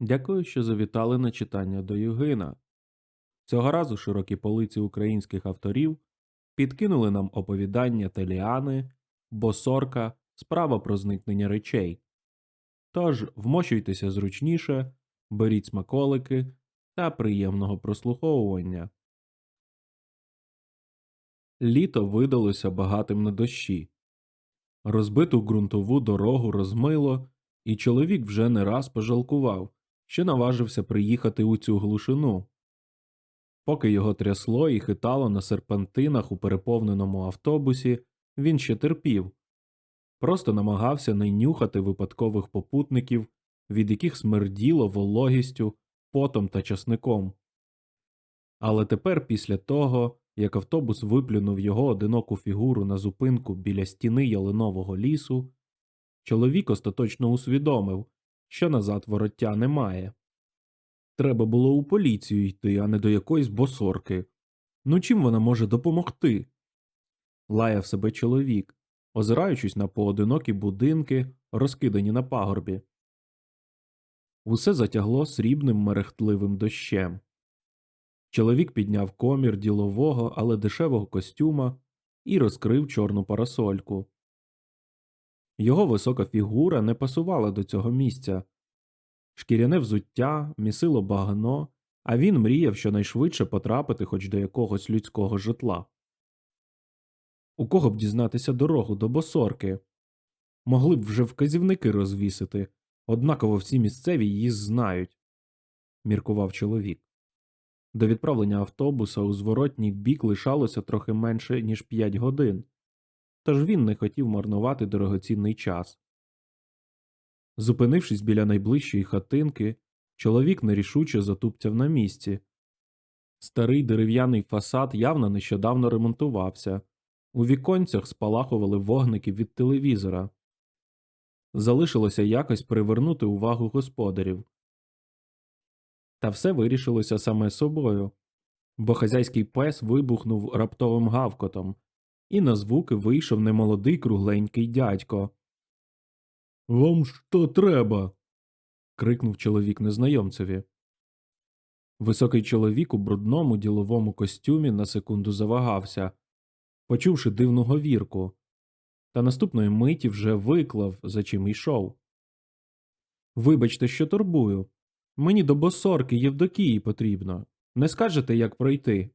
Дякую, що завітали на читання до Югина. Цього разу широкі полиці українських авторів підкинули нам оповідання Теліани, Босорка, справа про зникнення речей. Тож вмощуйтеся зручніше, беріть смаколики та приємного прослуховування. Літо видалося багатим на дощі. Розбиту ґрунтову дорогу розмило, і чоловік вже не раз пожалкував, що наважився приїхати у цю глушину. Поки його трясло і хитало на серпантинах у переповненому автобусі, він ще терпів, просто намагався не нюхати випадкових попутників, від яких смерділо вологістю, потом та часником. Але тепер, після того, як автобус виплюнув його одиноку фігуру на зупинку біля стіни ялинового лісу, чоловік остаточно усвідомив, що назад вороття немає. Треба було у поліцію йти, а не до якоїсь босорки. Ну чим вона може допомогти? Лаяв себе чоловік, озираючись на поодинокі будинки, розкидані на пагорбі. Усе затягло срібним мерехтливим дощем. Чоловік підняв комір ділового, але дешевого костюма і розкрив чорну парасольку. Його висока фігура не пасувала до цього місця. Шкіряне взуття, місило багно, а він мріяв щонайшвидше потрапити хоч до якогось людського житла. У кого б дізнатися дорогу до босорки? Могли б вже вказівники розвісити, однаково всі місцеві її знають, міркував чоловік. До відправлення автобуса у зворотній бік лишалося трохи менше, ніж п'ять годин, тож він не хотів марнувати дорогоцінний час. Зупинившись біля найближчої хатинки, чоловік нерішуче затупцяв на місці. Старий дерев'яний фасад явно нещодавно ремонтувався, у віконцях спалахували вогники від телевізора. Залишилося якось привернути увагу господарів. Та все вирішилося саме собою, бо хазяйський пес вибухнув раптовим гавкотом, і на звуки вийшов немолодий кругленький дядько. Вам що треба? крикнув чоловік незнайомцеві. Високий чоловік у брудному діловому костюмі на секунду завагався, почувши дивну говірку, та наступної миті вже виклав, за чим йшов. Вибачте, що турбую. Мені до босорки Євдокії потрібно. Не скажете, як пройти?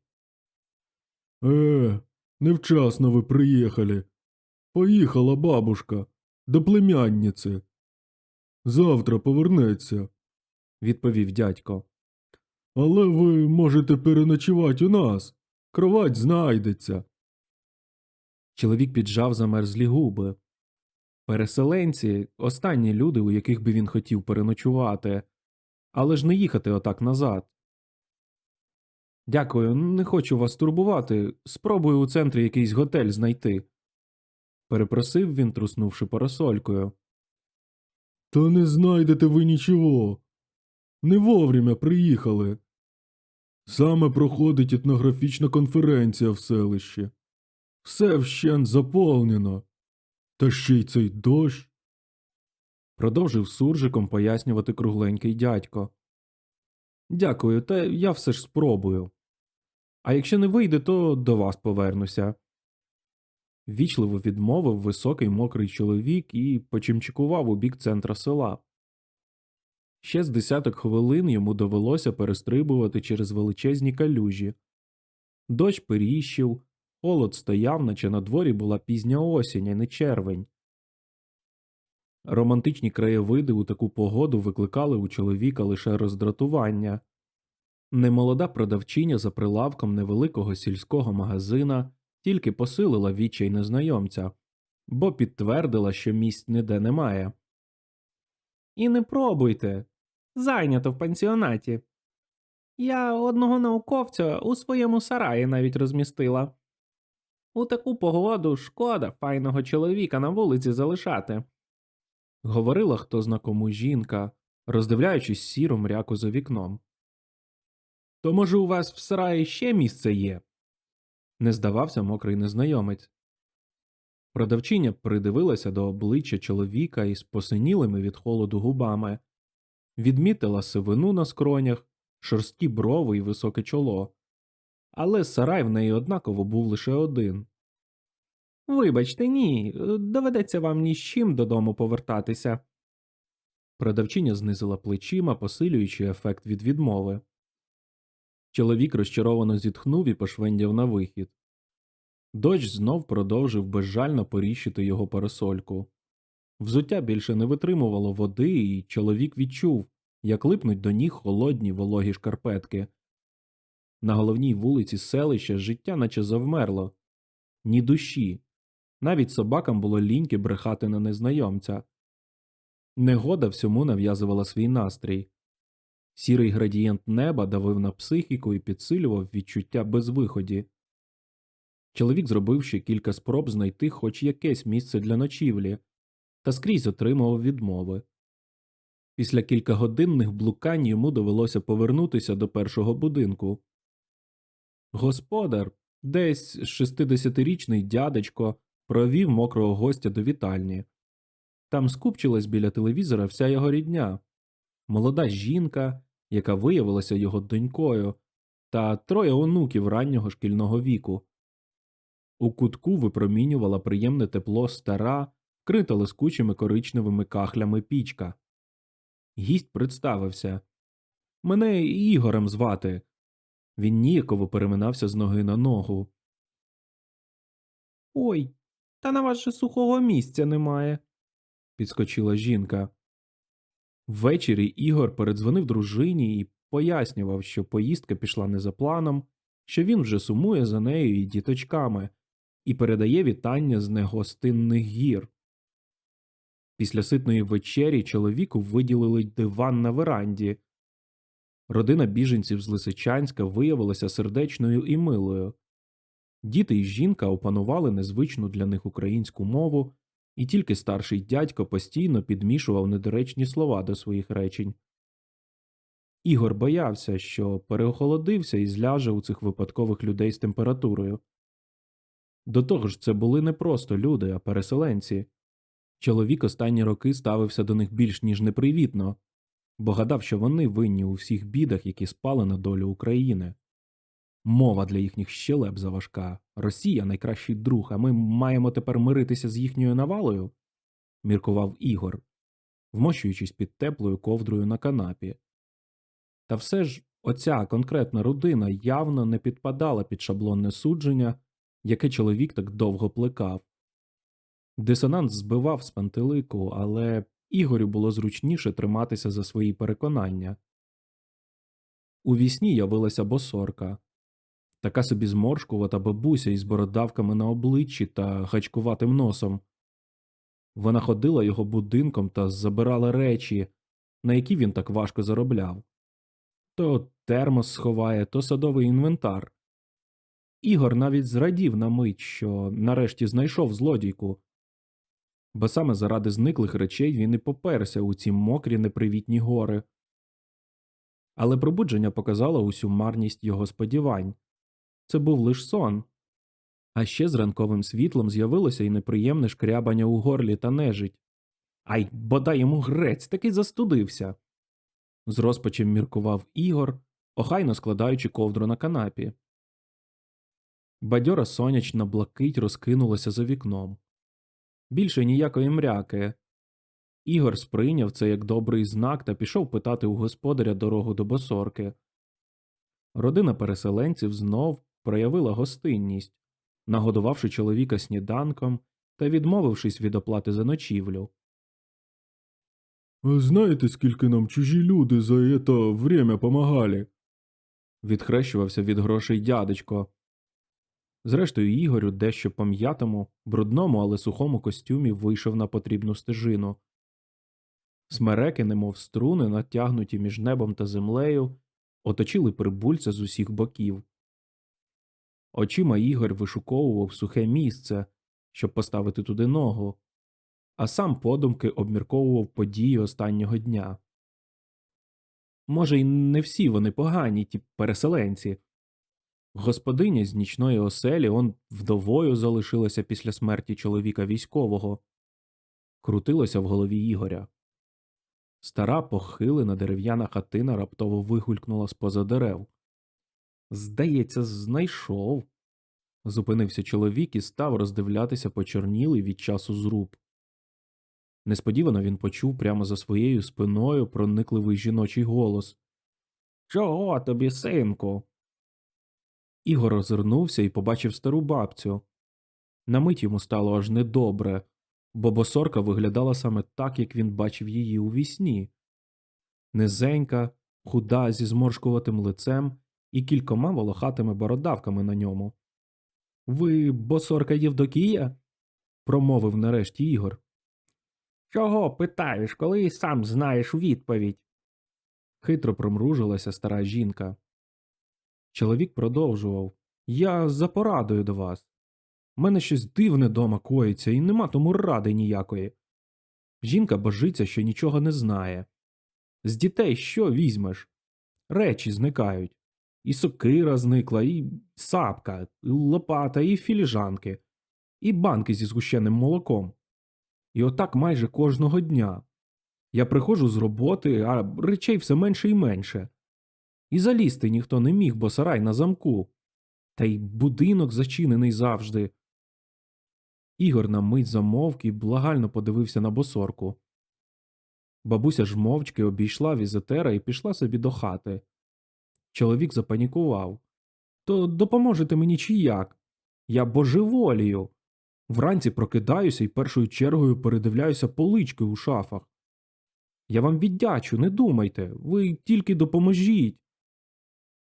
Е, невчасно ви приїхали. Поїхала бабушка до племянниці. Завтра повернеться, відповів дядько. але ви можете переночувати у нас. Кровать знайдеться. Чоловік піджав замерзлі губи. Переселенці останні люди, у яких би він хотів переночувати, але ж не їхати отак назад. Дякую, не хочу вас турбувати. Спробую у центрі якийсь готель знайти. Перепросив він, труснувши парасолькою. Та не знайдете ви нічого. Не вовремя приїхали. Саме проходить етнографічна конференція в селищі. Все вщент заповнено. Та ще й цей дощ. Продовжив суржиком пояснювати кругленький дядько. Дякую, та я все ж спробую. А якщо не вийде, то до вас повернуся. Вічливо відмовив високий мокрий чоловік і почимчикував у бік центра села. Ще з десяток хвилин йому довелося перестрибувати через величезні калюжі. Дощ періщив, холод стояв, наче на дворі була пізня осінь, а не червень. Романтичні краєвиди у таку погоду викликали у чоловіка лише роздратування. Немолода продавчиня за прилавком невеликого сільського магазина тільки посилила відчай незнайомця, бо підтвердила, що місць ніде немає. І не пробуйте. Зайнято в пансіонаті. Я одного науковця у своєму сараї навіть розмістила. У таку погоду шкода файного чоловіка на вулиці залишати. Говорила хто знакому жінка, роздивляючись сіру мряку за вікном. То, може, у вас в сараї ще місце є? не здавався мокрий незнайомець. Продавчиня придивилася до обличчя чоловіка із посинілими від холоду губами. відмітила сивину на скронях, шорсткі брови і високе чоло. Але сарай в неї однаково був лише один. Вибачте, ні, доведеться вам ні з чим додому повертатися. Продавчиня знизила плечима, посилюючи ефект від відмови. Чоловік розчаровано зітхнув і пошвендяв на вихід. Дощ знов продовжив безжально поріщити його парасольку. Взуття більше не витримувало води, і чоловік відчув, як липнуть до ніг холодні вологі шкарпетки. На головній вулиці селища життя наче завмерло. Ні душі. Навіть собакам було ліньки брехати на незнайомця. Негода всьому нав'язувала свій настрій. Сірий градієнт неба давив на психіку і підсилював відчуття безвиході. Чоловік зробив ще кілька спроб знайти хоч якесь місце для ночівлі, та скрізь отримував відмови. Після кількагодинних блукань йому довелося повернутися до першого будинку. Господар, десь 60-річний дядечко, провів мокрого гостя до вітальні. Там скупчилась біля телевізора вся його рідня, молода жінка, яка виявилася його донькою, та троє онуків раннього шкільного віку. У кутку випромінювала приємне тепло стара, вкрита лискучими коричневими кахлями пічка. Гість представився. Мене Ігорем звати. Він ніяково переминався з ноги на ногу. Ой, та на вас же сухого місця немає, підскочила жінка. Ввечері Ігор передзвонив дружині і пояснював, що поїздка пішла не за планом, що він вже сумує за нею і діточками, і передає вітання з негостинних гір. Після ситної вечері чоловіку виділили диван на веранді. Родина біженців з Лисичанська виявилася сердечною і милою. Діти і жінка опанували незвичну для них українську мову, і тільки старший дядько постійно підмішував недоречні слова до своїх речень. Ігор боявся, що переохолодився і зляже у цих випадкових людей з температурою. До того ж, це були не просто люди, а переселенці. Чоловік останні роки ставився до них більш ніж непривітно, бо гадав, що вони винні у всіх бідах, які спали на долю України. Мова для їхніх щелеп заважка. Росія найкращий друг, а ми маємо тепер миритися з їхньою навалою, міркував Ігор, вмощуючись під теплою ковдрою на канапі. Та все ж оця конкретна родина явно не підпадала під шаблонне судження, яке чоловік так довго плекав. Дисонанс збивав з пантелику, але Ігорю було зручніше триматися за свої переконання. У вісні явилася босорка, така собі зморшкувата бабуся із бородавками на обличчі та гачкуватим носом. Вона ходила його будинком та забирала речі, на які він так важко заробляв то термос сховає, то садовий інвентар. Ігор навіть зрадів на мить, що нарешті знайшов злодійку, бо саме заради зниклих речей він і поперся у ці мокрі непривітні гори. Але пробудження показало усю марність його сподівань це був лиш сон. А ще з ранковим світлом з'явилося й неприємне шкрябання у горлі та нежить. Ай, бодай йому грець, таки застудився. З розпачем міркував Ігор, охайно складаючи ковдру на канапі. Бадьора сонячна блакить розкинулася за вікном. Більше ніякої мряки. Ігор сприйняв це як добрий знак та пішов питати у господаря дорогу до босорки. Родина переселенців знов проявила гостинність, нагодувавши чоловіка сніданком та відмовившись від оплати за ночівлю. Знаєте, скільки нам чужі люди за это время помагали? відхрещувався від грошей дядечко. Зрештою, Ігорю дещо пом'ятому, брудному, але сухому костюмі вийшов на потрібну стежину. Смереки, немов струни, натягнуті між небом та землею, оточили прибульця з усіх боків. Очима Ігор вишуковував сухе місце, щоб поставити туди ногу, а сам подумки обмірковував події останнього дня. Може, й не всі вони погані, ті переселенці. Господиня з нічної оселі он вдовою залишилася після смерті чоловіка військового. Крутилося в голові Ігоря. Стара похилена дерев'яна хатина раптово вигулькнула з поза дерев. Здається, знайшов. Зупинився чоловік і став роздивлятися почорнілий від часу зруб. Несподівано він почув прямо за своєю спиною проникливий жіночий голос. Чого тобі, синку? Ігор озирнувся і побачив стару бабцю. На мить йому стало аж недобре, бо босорка виглядала саме так, як він бачив її у вісні. Низенька, худа зі зморшкуватим лицем і кількома волохатими бородавками на ньому. Ви босорка Євдокія? промовив нарешті Ігор. Чого питаєш, коли і сам знаєш відповідь? хитро промружилася стара жінка. Чоловік продовжував Я за порадою до вас. У мене щось дивне дома коїться, і нема тому ради ніякої. Жінка божиться, що нічого не знає. З дітей що візьмеш? Речі зникають. І сокира зникла, і сапка, і лопата, і філіжанки, і банки зі згущеним молоком. І отак майже кожного дня. Я приходжу з роботи, а речей все менше і менше. І залізти ніхто не міг, бо сарай на замку. Та й будинок зачинений завжди. Ігор на мить замовк і благально подивився на босорку. Бабуся ж мовчки обійшла візитера і пішла собі до хати. Чоловік запанікував. То допоможете мені чи як? Я божеволію. Вранці прокидаюся і першою чергою передивляюся полички у шафах. Я вам віддячу, не думайте, ви тільки допоможіть.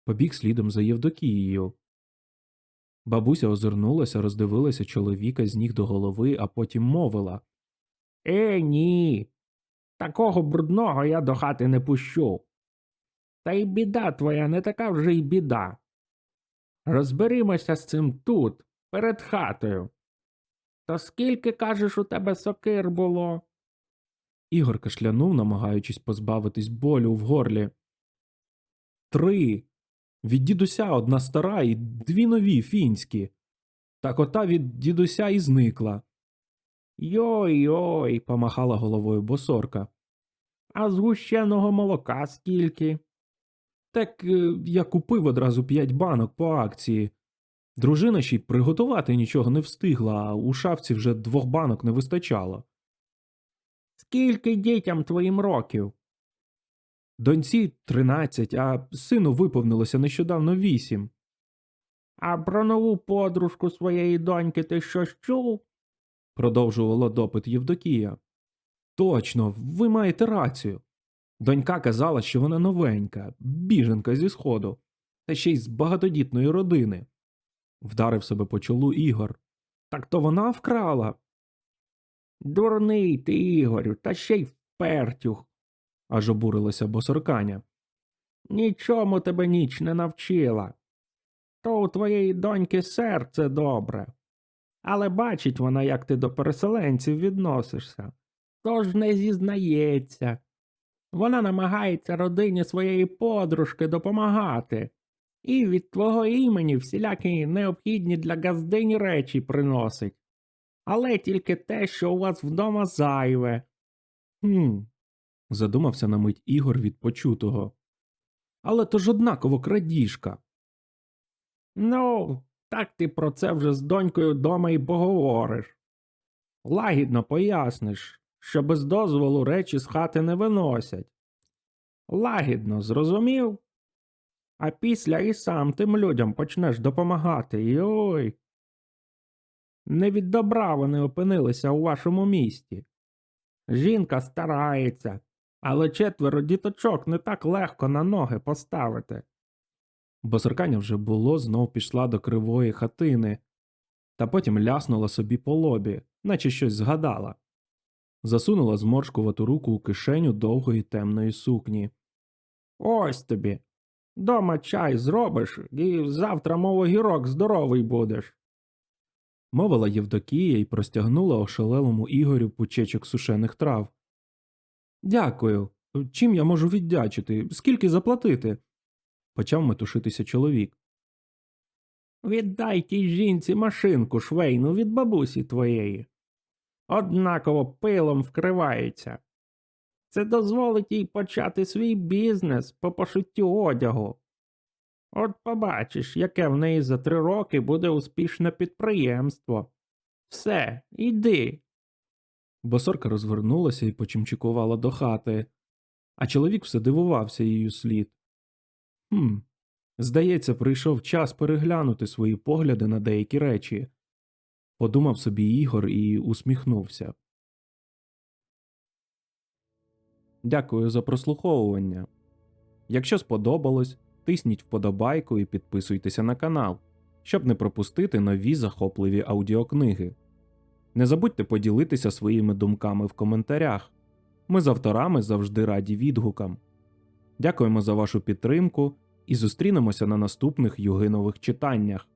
Побіг слідом за Євдокією. Бабуся озирнулася, роздивилася чоловіка з ніг до голови, а потім мовила Е, ні. Такого брудного я до хати не пущу. Та й біда твоя не така вже й біда. Розберимося з цим тут, перед хатою. То скільки, кажеш, у тебе сокир було? Ігор кашлянув, намагаючись позбавитись болю в горлі. Три. Від дідуся одна стара і дві нові фінські. Так ота від дідуся і зникла. Йой йой, помахала головою босорка. А згущеного молока скільки? Так е, я купив одразу п'ять банок по акції. Дружина ще й приготувати нічого не встигла, а у шафці вже двох банок не вистачало. Скільки дітям твоїм років? Доньці тринадцять, а сину виповнилося нещодавно вісім. А про нову подружку своєї доньки ти щось чув? продовжувала допит Євдокія. Точно, ви маєте рацію. Донька казала, що вона новенька, біженка зі сходу, та ще й з багатодітної родини. Вдарив себе по чолу Ігор. Так то вона вкрала. Дурний ти, Ігорю, та ще й впертюх, аж обурилася босорканя. Нічому тебе ніч не навчила. То у твоєї доньки серце добре. Але бачить вона, як ти до переселенців відносишся, тож не зізнається. Вона намагається родині своєї подружки допомагати, і від твого імені всілякі необхідні для газдині речі приносить. Але тільки те, що у вас вдома зайве. Хм. задумався на мить Ігор від почутого. Але то ж однаково крадіжка. Ну, так ти про це вже з донькою дома й поговориш. Лагідно поясниш, що без дозволу речі з хати не виносять. Лагідно, зрозумів? А після і сам тим людям почнеш допомагати. Йой. Не від добра вони опинилися у вашому місті. Жінка старається, але четверо діточок не так легко на ноги поставити. Босарканя вже було, знов пішла до кривої хатини, та потім ляснула собі по лобі, наче щось згадала. Засунула зморшкувату руку у кишеню довгої темної сукні. Ось тобі. Дома чай зробиш, і завтра, мов огірок, здоровий будеш. Мовила Євдокія і простягнула ошалелому Ігорю пучечок сушених трав. Дякую. Чим я можу віддячити? Скільки заплатити? почав метушитися чоловік. Віддай тій жінці машинку швейну від бабусі твоєї. Однаково пилом вкривається. Це дозволить їй почати свій бізнес по пошиттю одягу. От побачиш, яке в неї за три роки буде успішне підприємство. Все, іди. Босорка розвернулася і почимчикувала до хати, а чоловік все дивувався її слід. Хм, здається, прийшов час переглянути свої погляди на деякі речі. Подумав собі Ігор і усміхнувся. Дякую за прослуховування. Якщо сподобалось, тисніть вподобайку і підписуйтеся на канал, щоб не пропустити нові захопливі аудіокниги. Не забудьте поділитися своїми думками в коментарях. Ми з авторами завжди раді відгукам. Дякуємо за вашу підтримку і зустрінемося на наступних югинових читаннях.